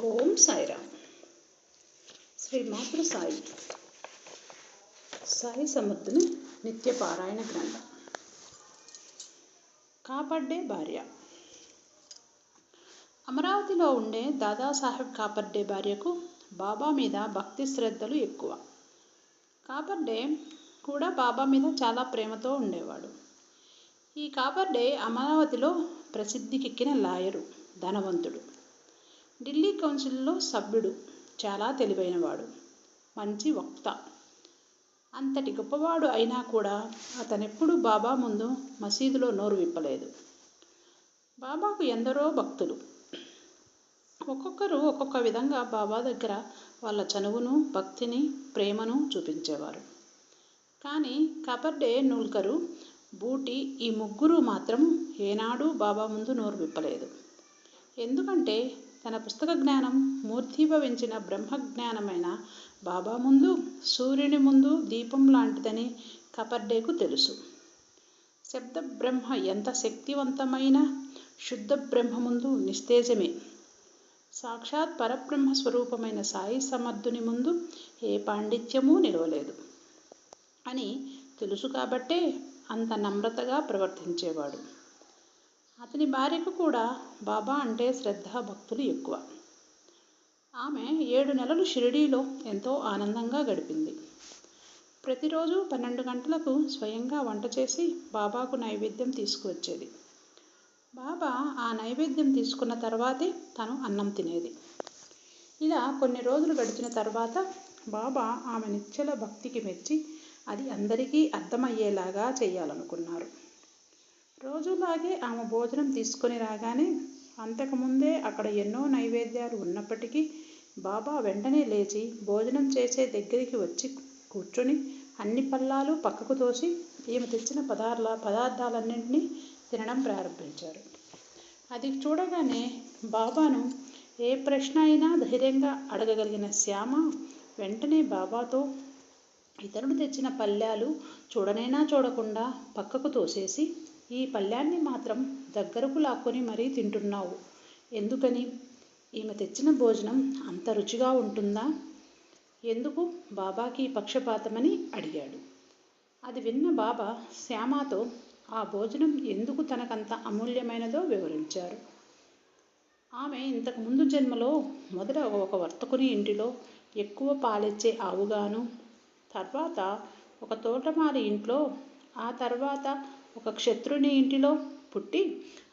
ఓం సాయిరామ్. శ్రీ మాతృ సాయి. సాయి సమర్థుని నిత్య పారాయణ గ్రంథం. కాపర్డే భార్య. అమరావతిలో ఉండే దాదాసాహెబ్ కాపర్డే భార్యకు బాబా మీద భక్తి శ్రద్ధలు ఎక్కువ. కాపర్డే కూడా బాబా మీద చాలా ప్రేమతో ఉండేవాడు. ఈ కాపర్డే అమరావతిలో ప్రసిద్ధికెక్కిన లాయరు ధనవంతుడు. ఢిల్లీ కౌన్సిల్లో సభ్యుడు చాలా తెలివైనవాడు మంచి వక్త. అంతటి గొప్పవాడు అయినా కూడా అతనెప్పుడు బాబా ముందు మసీదులో నోరు విప్పలేదు. బాబాకు ఎందరో భక్తులు. ఒక్కొక్కరు ఒక్కొక్క విధంగా బాబా దగ్గర వాళ్ళ చనువును భక్తిని ప్రేమను చూపించేవారు. కానీ కబర్డే నూల్కరు బూటి ఈ ముగ్గురు మాత్రం ఏనాడూ బాబా ముందు నోరు విప్పలేదు. ఎందుకంటే తన పుస్తక జ్ఞానం మూర్తీభవించిన బ్రహ్మజ్ఞానమైన బాబా ముందు సూర్యుని ముందు దీపం లాంటిదని కపర్డేకు తెలుసు. శబ్ద బ్రహ్మ ఎంత శక్తివంతమైన శుద్ధ బ్రహ్మ ముందు నిస్తేజమే. సాక్షాత్ పరబ్రహ్మ స్వరూపమైన సాయి సమర్థుని ముందు ఏ పాండిత్యమూ నిలవలేదు. అని తెలుసు కాబట్టే అంత నమ్రతగా ప్రవర్తించేవాడు. అతని భార్యకు కూడా బాబా అంటే శ్రద్ధ భక్తులు ఎక్కువ. ఆమె ఏడు నెలలు షిరిడీలో ఎంతో ఆనందంగా గడిపింది. ప్రతిరోజు పన్నెండు గంటలకు స్వయంగా వంట చేసి బాబాకు నైవేద్యం తీసుకువచ్చేది. బాబా ఆ నైవేద్యం తీసుకున్న తర్వాతే తను అన్నం తినేది. ఇలా కొన్ని రోజులు గడిచిన తర్వాత బాబా ఆమె నిశ్చల భక్తికి మెచ్చి అది అందరికీ అర్థమయ్యేలాగా చేయాలనుకున్నారు. రోజులాగే ఆమె భోజనం తీసుకొని రాగానే అంతకుముందే అక్కడ ఎన్నో నైవేద్యాలు ఉన్నప్పటికీ బాబా వెంటనే లేచి భోజనం చేసే దగ్గరికి వచ్చి కూర్చొని అన్ని పల్లాలు పక్కకు తోసి ఈమె తెచ్చిన పదార్థ పదార్థాలన్నింటినీ తినడం ప్రారంభించారు. అది చూడగానే బాబాను ఏ ప్రశ్న అయినా ధైర్యంగా అడగగలిగిన శ్యామ వెంటనే బాబాతో ఇతరుడు తెచ్చిన పళ్ళ్యాలు చూడనైనా చూడకుండా పక్కకు తోసేసి ఈ పళ్ళ్యాన్ని మాత్రం దగ్గరకు లాక్కొని మరీ తింటున్నావు. ఎందుకని? ఈమె తెచ్చిన భోజనం అంత రుచిగా ఉంటుందా? ఎందుకు బాబాకి పక్షపాతమని అడిగాడు. అది విన్న బాబా శ్యామాతో ఆ భోజనం ఎందుకు తనకంత అమూల్యమైనదో వివరించారు. ఆమె ఇంతకుముందు జన్మలో మొదట ఒక వర్తకుని ఇంటిలో ఎక్కువ పాలిచ్చే ఆవుగాను తర్వాత ఒక తోటమాలి ఇంట్లో ఆ తర్వాత ఒక క్షత్రుని ఇంటిలో పుట్టి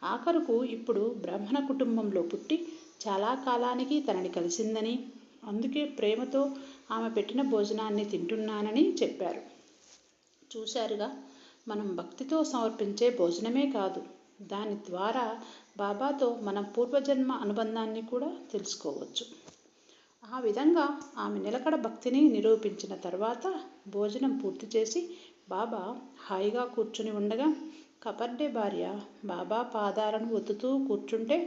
ఆఖరుకు ఇప్పుడు బ్రాహ్మణ కుటుంబంలో పుట్టి చాలా కాలానికి తనని కలిసిందని అందుకే ప్రేమతో ఆమె పెట్టిన భోజనాన్ని తింటున్నానని చెప్పారు. చూశారుగా మనం భక్తితో సమర్పించే భోజనమే కాదు దాని ద్వారా బాబాతో మన పూర్వజన్మ అనుబంధాన్ని కూడా తెలుసుకోవచ్చు. ఆ విధంగా ఆమె నిలకడ భక్తిని నిరూపించిన తర్వాత భోజనం పూర్తి చేసి బాబా హాయిగా కూర్చుని ఉండగా కపర్డే భార్య బాబా పాదాలను ఒత్తుతూ కూర్చుంటే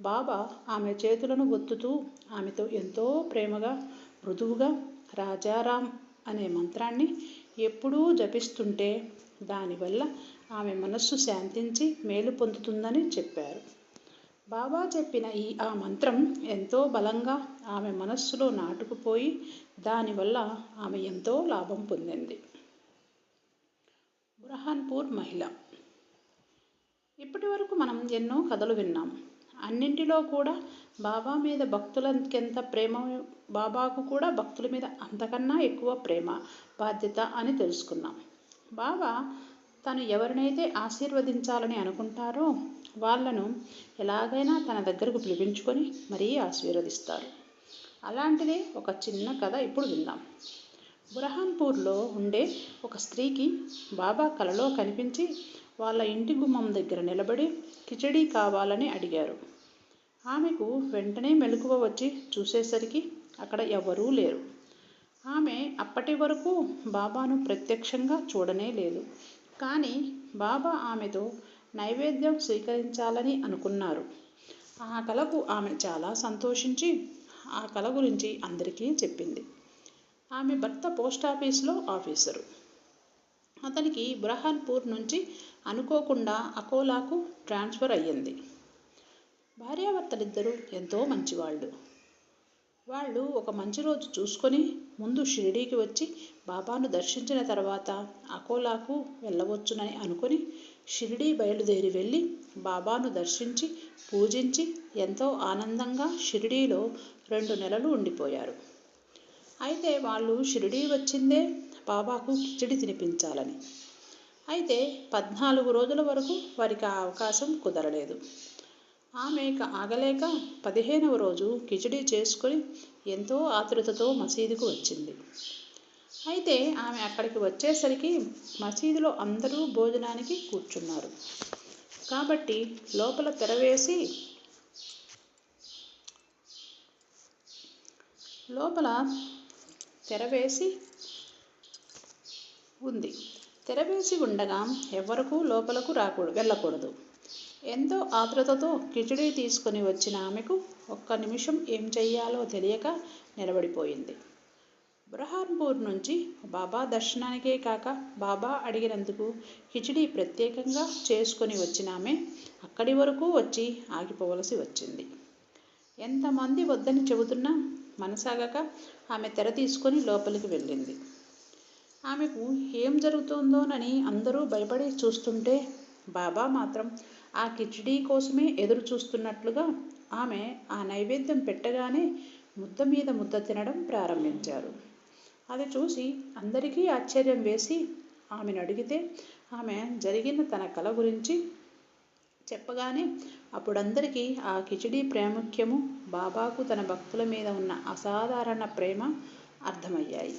బాబా ఆమె చేతులను ఒత్తుతూ ఆమెతో ఎంతో ప్రేమగా మృదువుగా రాజారాం అనే మంత్రాన్ని ఎప్పుడూ జపిస్తుంటే దానివల్ల ఆమె మనస్సు శాంతించి మేలు పొందుతుందని చెప్పారు. బాబా చెప్పిన ఈ ఆ మంత్రం ఎంతో బలంగా ఆమె మనస్సులో నాటుకుపోయి దానివల్ల ఆమె ఎంతో లాభం పొందింది. బురహాన్పూర్ మహిళ. ఇప్పటి వరకు మనం ఎన్నో కథలు విన్నాం. అన్నింటిలో కూడా బాబా మీద భక్తులకెంత ప్రేమ బాబాకు కూడా భక్తుల మీద అంతకన్నా ఎక్కువ ప్రేమ బాధ్యత అని తెలుసుకున్నాం. బాబా తను ఎవరినైతే ఆశీర్వదించాలని అనుకుంటారో వాళ్ళను ఎలాగైనా తన దగ్గరకు పిలిపించుకొని మరీ ఆశీర్వదిస్తారు. అలాంటిదే ఒక చిన్న కథ ఇప్పుడు విందాం. బురహాన్పూర్లో ఉండే ఒక స్త్రీకి బాబా కలలో కనిపించి వాళ్ళ ఇంటి గుమ్మం దగ్గర నిలబడి కిచడీ కావాలని అడిగారు. ఆమెకు వెంటనే మెలకువ వచ్చి చూసేసరికి అక్కడ ఎవరూ లేరు. ఆమె అప్పటి వరకు బాబాను ప్రత్యక్షంగా చూడనే లేదు. కానీ బాబా ఆమెతో నైవేద్యం స్వీకరించాలని అనుకున్నారు. ఆ కళకు ఆమె చాలా సంతోషించి ఆ కళ గురించి అందరికీ చెప్పింది. ఆమె భర్త పోస్ట్ ఆఫీస్లో ఆఫీసరు. అతనికి బురహాన్పూర్ నుంచి అనుకోకుండా అకోలాకు ట్రాన్స్ఫర్ అయ్యింది. భార్యాభర్తలిద్దరూ ఎంతో మంచివాళ్ళు. వాళ్ళు ఒక మంచి రోజు చూసుకొని ముందు షిరిడీకి వచ్చి బాబాను దర్శించిన తర్వాత అకోలాకు వెళ్ళవచ్చునని అనుకొని షిరిడీ బయలుదేరి వెళ్ళి బాబాను దర్శించి పూజించి ఎంతో ఆనందంగా షిరిడీలో రెండు నెలలు ఉండిపోయారు. అయితే వాళ్ళు షిరిడీ వచ్చిందే బాబాకు కిచిడి తినిపించాలని. అయితే పద్నాలుగు రోజుల వరకు వారికి ఆ అవకాశం కుదరలేదు. ఆమె ఆగలేక పదిహేనవ రోజు కిచిడి చేసుకొని ఎంతో ఆతృతతో మసీదుకు వచ్చింది. అయితే ఆమె అక్కడికి వచ్చేసరికి మసీదులో అందరూ భోజనానికి కూర్చున్నారు. కాబట్టి లోపల తెరవేసి లోపల తెరవేసి ఉంది. తెరవేసి ఉండగా ఎవరకు లోపలకు రాకూడదు వెళ్ళకూడదు. ఎంతో ఆతృతతో కిచడీ తీసుకుని వచ్చిన ఆమెకు ఒక్క నిమిషం ఏం చెయ్యాలో తెలియక నిలబడిపోయింది. బృహాన్పూర్ నుంచి బాబా దర్శనానికే కాక బాబా అడిగినందుకు కిచడీ ప్రత్యేకంగా చేసుకొని వచ్చిన ఆమె అక్కడి వరకు వచ్చి ఆగిపోవలసి వచ్చింది. ఎంతమంది వద్దని చెబుతున్నా మనసాగక ఆమె తెర తీసుకొని లోపలికి వెళ్ళింది. ఆమెకు ఏం జరుగుతుందోనని అందరూ భయపడి చూస్తుంటే బాబా మాత్రం ఆ కిచిడీ కోసమే ఎదురు చూస్తున్నట్లుగా ఆమె ఆ నైవేద్యం పెట్టగానే ముద్ద మీద ముద్ద తినడం ప్రారంభించారు. అది చూసి అందరికీ ఆశ్చర్యం వేసి ఆమెను అడిగితే ఆమె జరిగిన తన కల గురించి చెప్పగానే అప్పుడందరికీ ఆ కిచిడీ ప్రాముఖ్యము బాబాకు తన భక్తుల మీద ఉన్న అసాధారణ ప్రేమ అర్థమయ్యాయి.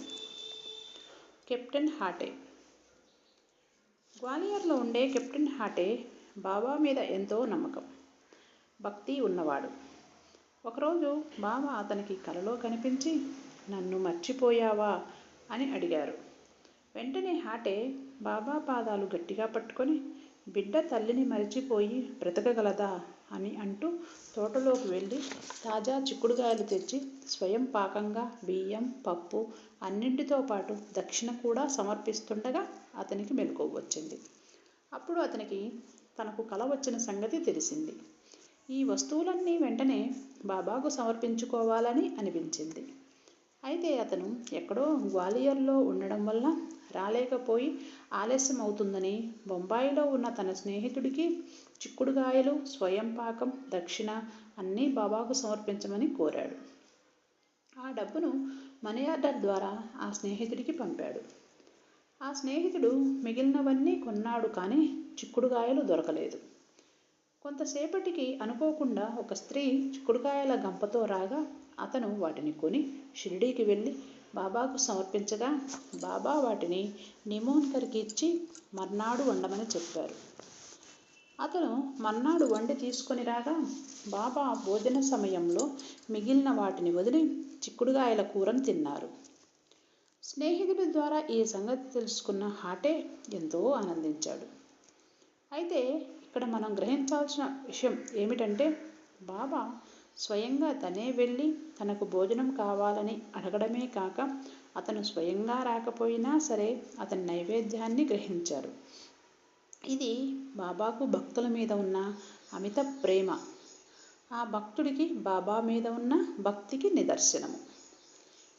కెప్టెన్ హాటే. గ్వాలియర్లో ఉండే కెప్టెన్ హాటే బాబా మీద ఎంతో నమ్మకం భక్తి ఉన్నవాడు. ఒకరోజు బాబా అతనికి కలలో కనిపించి నన్ను మర్చిపోయావా? అని అడిగారు. వెంటనే హాటే బాబా పాదాలు గట్టిగా పట్టుకొని బిడ్డ తల్లిని మరిచిపోయి బ్రతకగలదా అని అంటూ తోటలోకి వెళ్ళి తాజా చిక్కుడుగాయలు తెచ్చి స్వయం పాకంగా బియ్యం పప్పు అన్నింటితో పాటు దక్షిణ కూడా సమర్పిస్తుండగా అతనికి మెలకువ వచ్చింది. అప్పుడు అతనికి తనకు కల వచ్చిన సంగతి తెలిసింది. ఈ వస్తువులన్నీ వెంటనే బాబాకు సమర్పించుకోవాలని అనిపించింది. అయితే అతను ఎక్కడో గ్వాలియర్లో ఉండడం వల్ల రాలేకపోయి ఆలస్యం అవుతుందని బొంబాయిలో ఉన్న తన స్నేహితుడికి చిక్కుడుగాయలు స్వయం పాకం దక్షిణ అన్నీ బాబాకు సమర్పించమని కోరాడు. ఆ డబ్బును మనీ ఆర్డర్ ద్వారా ఆ స్నేహితుడికి పంపాడు. ఆ స్నేహితుడు మిగిలినవన్నీ కొన్నాడు కానీ చిక్కుడుగాయలు దొరకలేదు. కొంతసేపటికి అనుకోకుండా ఒక స్త్రీ చిక్కుడుకాయల గంపతో రాగా అతను వాటిని కొని షిరిడీకి వెళ్ళి బాబాకు సమర్పించగా బాబా వాటిని నిమోన్కర్కి ఇచ్చి మర్నాడు వండమని చెప్పారు. అతను మర్నాడు వండి తీసుకొని రాగా బాబా భోజన సమయంలో మిగిలిన వాటిని వదిలి చిక్కుడుగాయల కూరను తిన్నారు. స్నేహితుడి ద్వారా ఈ సంగతి తెలుసుకున్న హాటే ఎంతో ఆనందించాడు. అయితే ఇక్కడ మనం గ్రహించాల్సిన విషయం ఏమిటంటే బాబా స్వయంగా తనే వెళ్ళి తనకు భోజనం కావాలని అడగడమే కాక అతను స్వయంగా రాకపోయినా సరే అతని నైవేద్యాన్ని గ్రహించారు. ఇది బాబాకు భక్తుల మీద ఉన్న అమిత ప్రేమ. ఆ భక్తుడికి బాబా మీద ఉన్న భక్తికి నిదర్శనము.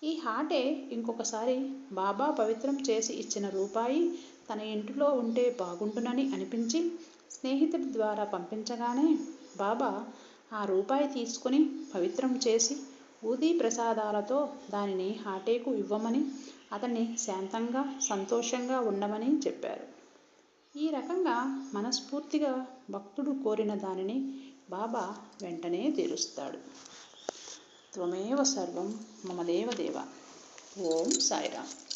ఈ హాటే ఇంకొకసారి బాబా పవిత్రం చేసి ఇచ్చిన రూపాయి తన ఇంటిలో ఉంటే బాగుండునని అనిపించి స్నేహితుడి ద్వారా పంపించగానే బాబా ఆ రూపాయి తీసుకుని పవిత్రం చేసి ఊదీ ప్రసాదాలతో దానిని హాటేకు ఇవ్వమని అతన్ని శాంతంగా సంతోషంగా ఉండమని చెప్పారు. ఈ రకంగా మనస్ఫూర్తిగా భక్తుడు కోరిన దానిని బాబా వెంటనే తీరుస్తాడు. త్వమేవ సర్వం మమదేవ దేవ. ఓం సాయిరామ్.